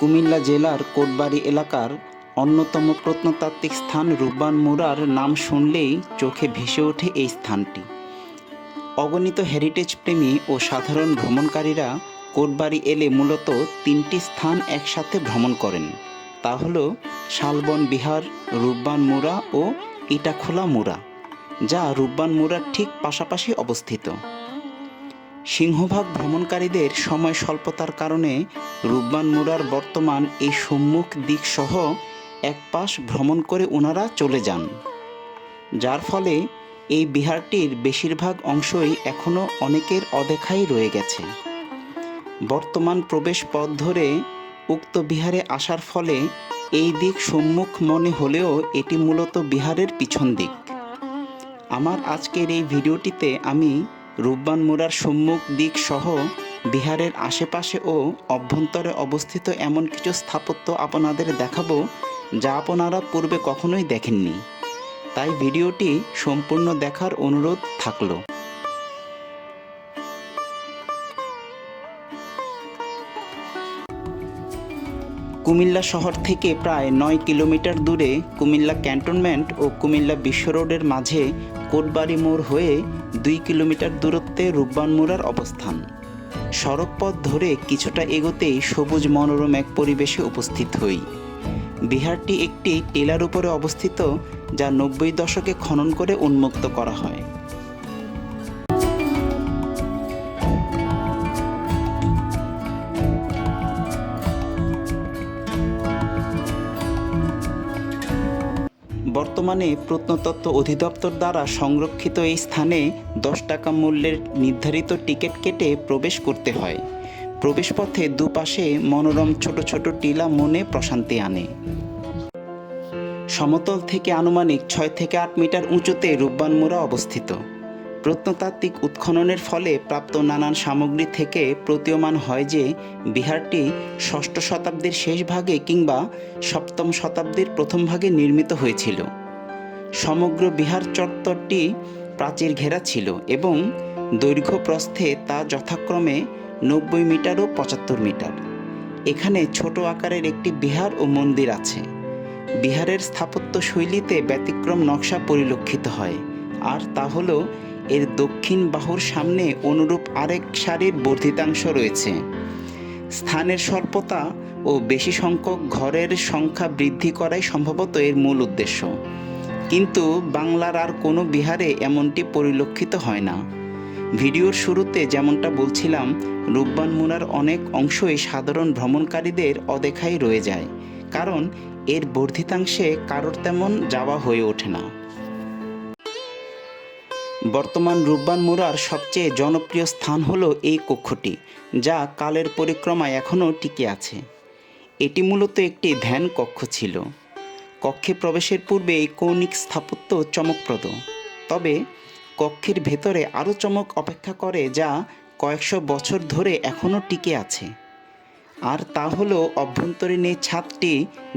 কুমিল্লা জেলার কোটবাড়ি এলাকার অন্যতম প্রত্নতাত্ত্বিক স্থান রূপবান মুরার নাম শুনলেই চোখে ভেসে ওঠে এই স্থানটি। অগণিত হেরিটেজ প্রেমী ও সাধারণ ভ্রমণকারীরা কোটবাড়ি এলে মূলত তিনটি স্থান একসাথে ভ্রমণ করেন। তা হল শালবন বিহার, রূপবান মুরা ও ইটাখোলা মুরা, যা রূপবান মুরার ঠিক পাশাপাশি অবস্থিত। সিংহভাগ ভ্রমণকারীদের সময় স্বল্পতার কারণে রূপবান মুরার বর্তমান এই সম্মুখ দিক সহ এক পাশ ভ্রমণ করে ওনারা চলে যান। যার ফলে এই বিহারটির বেশিরভাগ অংশই এখনও অনেকের অদেখাই রয়ে গেছে। বর্তমান প্রবেশ পথ ধরে উক্ত বিহারে আসার ফলে এই দিক সম্মুখ মনে হলেও এটি মূলত বিহারের পিছন দিক। আমার আজকের এই ভিডিওটিতে আমি রূপবান মুরার সম্মুখ দিক সহ বিহারের আশেপাশে ও অভ্যন্তরে অবস্থিত এমন কিছু স্থাপত্য আপনাদের দেখাবো যা আপনারা পূর্বে কখনোই দেখেননি। তাই ভিডিওটি সম্পূর্ণ দেখার অনুরোধ থাকল। কুমিল্লা শহর থেকে প্রায় নয় কিলোমিটার দূরে কুমিল্লা ক্যান্টনমেন্ট ও কুমিল্লা বিশ্ব রোডের মাঝে কোটবাড়ি মোড় হয়ে দুই কিলোমিটার দূরত্বে রূপবান মোড়ার অবস্থান। সড়ক পথ ধরে কিছুটা এগোতেই সবুজ মনোরম এক পরিবেশে উপস্থিত হই। বিহারটি একটি টেলার উপরে অবস্থিত, যা নব্বই দশকে খনন করে উন্মুক্ত করা হয়। বর্তমানে প্রত্নতত্ত্ব অধিদপ্তর দ্বারা সংরক্ষিত এই স্থানে দশ টাকা মূল্যের নির্ধারিত টিকিট কেটে প্রবেশ করতে হয়। প্রবেশপথে দুপাশে মনোরম ছোট ছোট টিলা মনে প্রশান্তি আনে। সমতল থেকে আনুমানিক ছয় থেকে আট মিটার উঁচুতে রূপবানমুরা অবস্থিত। প্রত্নতাত্ত্বিক উৎখননের ফলে প্রাপ্ত নানান সামগ্রী থেকে প্রতীয়মান হয় যে, বিহারটি ষষ্ঠ শতাব্দীর শেষ ভাগে কিংবা সপ্তম শতাব্দীর প্রথম ভাগে নির্মিত হয়েছিল। সমগ্র বিহার চত্বরটি প্রাচীর ঘেরা ছিল এবং দৈর্ঘ্য প্রস্থে তা যথাক্রমে নব্বই মিটার ও পঁচাত্তর মিটার। এখানে ছোট আকারের একটি বিহার ও মন্দির আছে। বিহারের স্থাপত্য শৈলীতে ব্যতিক্রম নকশা পরিলক্ষিত হয়। আর তা হলো এর দক্ষিণ বাহুর সামনে অনুরূপ আরেক সারির বর্ধিতাংশ রয়েছে। স্থানের স্বল্পতা ও বেশি সংখ্যক ঘরের সংখ্যা বৃদ্ধি করাই সম্ভবত এর মূল উদ্দেশ্য। কিন্তু বাংলার আর কোনো বিহারে এমনটি পরিলক্ষিত হয় না। ভিডিওর শুরুতে যেমনটা বলছিলাম, রূপবান মুনার অনেক অংশই সাধারণ ভ্রমণকারীদের অদেখাই রয়ে যায়, কারণ এর বর্ধিতাংশে কারোর তেমন যাওয়া হয়ে ওঠে না। বর্তমান রূপবান মুরার সবচেয়ে জনপ্রিয় স্থান হলো এই কক্ষটি, যা কালের পরিক্রমায় এখনও টিকে আছে। এটি মূলত একটি ধ্যান কক্ষ ছিল। কক্ষে প্রবেশের পূর্বে এই কৌণিক স্থাপত্য চমকপ্রদ। তবে কক্ষের ভেতরে আরও চমক অপেক্ষা করে যা কয়েকশো বছর ধরে এখনও টিকে আছে। আর তা হলো অভ্যন্তরীণ এই ছাদটি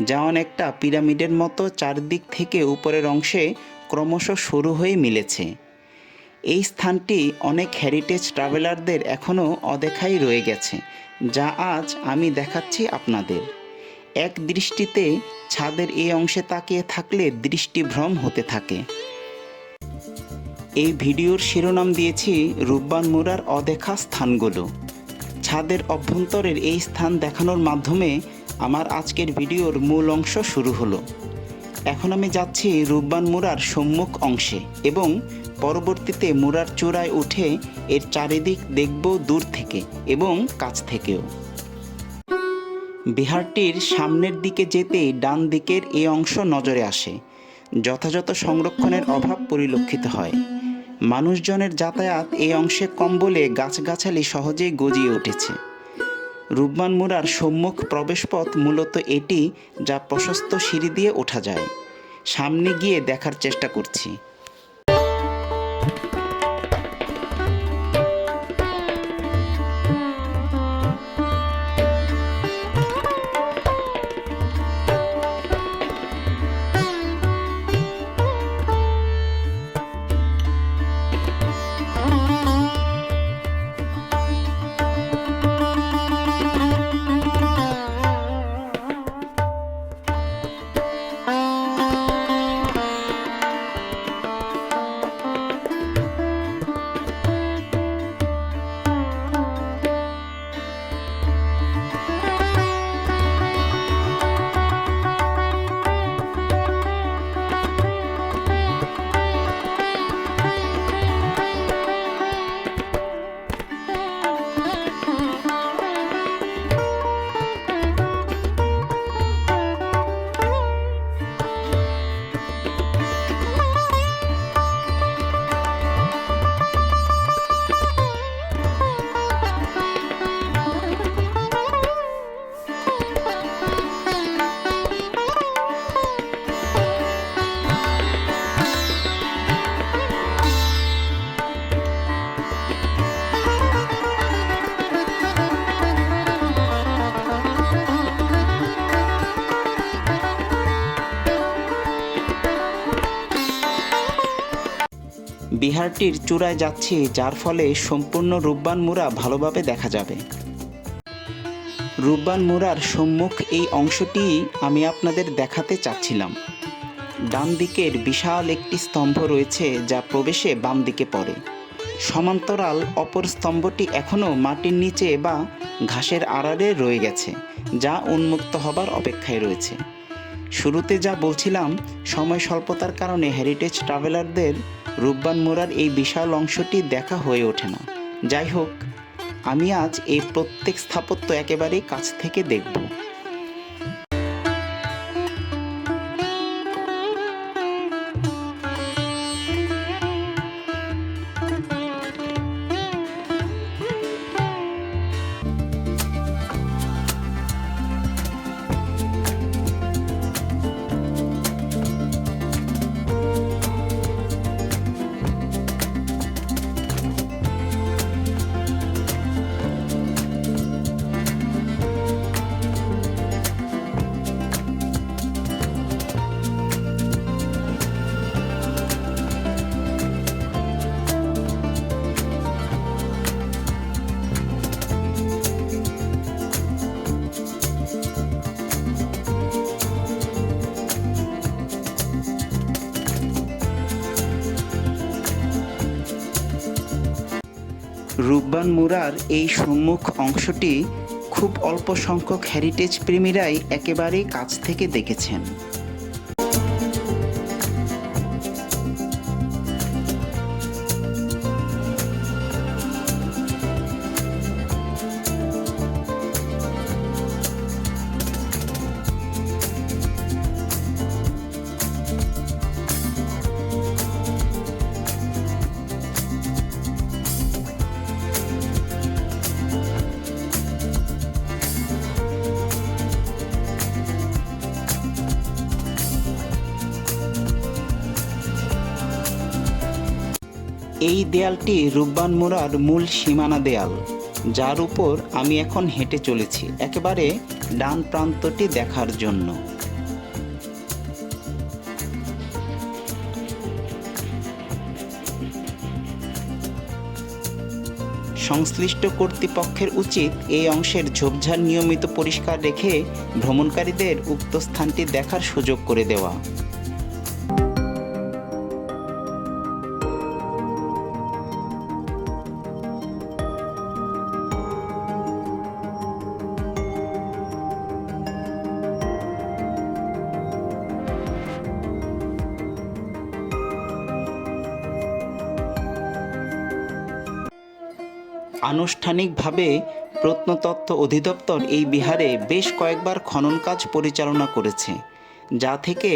যা অনেকটা পিরামিডের মতো চারদিক থেকে উপরের অংশে ক্রমশ শুরু হয়ে মিলেছে। এই স্থানটি অনেক হেরিটেজ ট্রাভেলারদের এখনও অদেখাই রয়ে গেছে, যা আজ আমি দেখাচ্ছি আপনাদের। এক দৃষ্টিতে ছাদের এই অংশে তাকিয়ে থাকলে দৃষ্টিভ্রম হতে থাকে। এই ভিডিওর শিরোনাম দিয়েছি রূপবান মুরার অদেখা স্থানগুলো। ছাদের অভ্যন্তরের এই স্থান দেখানোর মাধ্যমে আমার আজকের ভিডিওর মূল অংশ শুরু হলো। এখন আমি যাচ্ছি রূপবান মুরার সম্মুখ অংশে এবং পরবর্তীতে মুরার চূড়ায় উঠে এর চারিদিক দেখব দূর থেকে এবং কাছ থেকেও। বিহারটির সামনের দিকে যেতেই ডান দিকের এই অংশ নজরে আসে, যথাযথ সংরক্ষণের অভাব পরিলক্ষিত হয়। মানুষজনের যাতায়াত এই অংশে কম বলে গাছগাছালি সহজেই গজিয়ে উঠেছে। রূপমান মুরার সম্মুখ প্রবেশপথ মূলত এটি যা প্রশস্ত সিঁড়ি দিয়ে ওঠা যায়। সামনে গিয়ে দেখার চেষ্টা করছি। বিহারটির চূড়ায় যাচ্ছি, যার ফলে সম্পূর্ণ রূপবান মুড়া ভালোভাবে দেখা যাবে। রূপবান মুড়ার সম্মুখ এই অংশটি আমি আপনাদের দেখাতে চাচ্ছিলাম। ডান দিকের বিশাল একটি স্তম্ভ রয়েছে, যা প্রবেশে বাম দিকে পড়ে। সমান্তরাল অপর স্তম্ভটি এখনও মাটির নিচে বা ঘাসের আড়ালে রয়ে গেছে, যা উন্মুক্ত হবার অপেক্ষায় রয়েছে। শুরুতে যা বলছিলাম, সময় স্বল্পতার কারণে হেরিটেজ ট্রাভেলারদের রূপবান মোড়ার এই বিশাল অংশটি দেখা হয়ে ওঠে না। যাই হোক, আমি আজ এই প্রত্যেক স্থাপত্য একেবারেই কাছ থেকে দেখব। রূপবান মুরার এই সম্মুখ অংশটি খুব অল্প সংখ্যক হেরিটেজ প্রেমীরাই একেবারেই কাছ থেকে দেখেছেন। এই দেয়ালটি রূপবান মোড়ার মূল সীমানা দেয়াল, যার উপর আমি এখন হেঁটে চলেছি, একেবারে ডান প্রান্তটি দেখার জন্য। সংশ্লিষ্ট কর্তৃপক্ষের উচিত এই অংশের ঝোপঝাড় নিয়মিত পরিষ্কার রেখে ভ্রমণকারীদের উক্ত স্থানটি দেখার সুযোগ করে দেওয়া। আনুষ্ঠানিকভাবে প্রত্নতত্ত্ব অধিদপ্তর এই বিহারে বেশ কয়েকবার খনন কাজ পরিচালনা করেছে, যা থেকে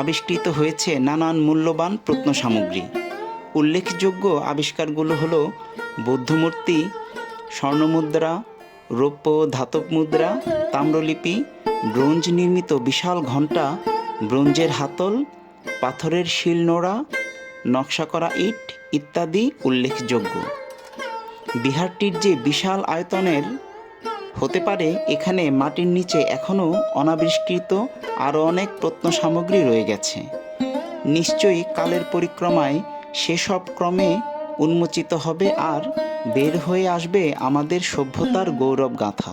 আবিষ্কৃত হয়েছে নানান মূল্যবান প্রত্ন সামগ্রী উল্লেখযোগ্য আবিষ্কারগুলো হলো বৌদ্ধমূর্তি, স্বর্ণমুদ্রা, রৌপ্য ধাতব মুদ্রা, তাম্রলিপি, ব্রোঞ্জ নির্মিত বিশাল ঘণ্টা, ব্রোঞ্জের হাতল, পাথরের শিলনোড়া, নকশা করা ইট ইত্যাদি উল্লেখযোগ্য। বিহারটির যে বিশাল আয়তনের হতে পারে, এখানে মাটির নিচে এখনও অনাবিষ্কৃত আরও অনেক প্রত্ন সামগ্রী রয়ে গেছে। নিশ্চয়ই কালের পরিক্রমায় সেসব ক্রমে উন্মোচিত হবে আর বের হয়ে আসবে আমাদের সভ্যতার গৌরব গাথা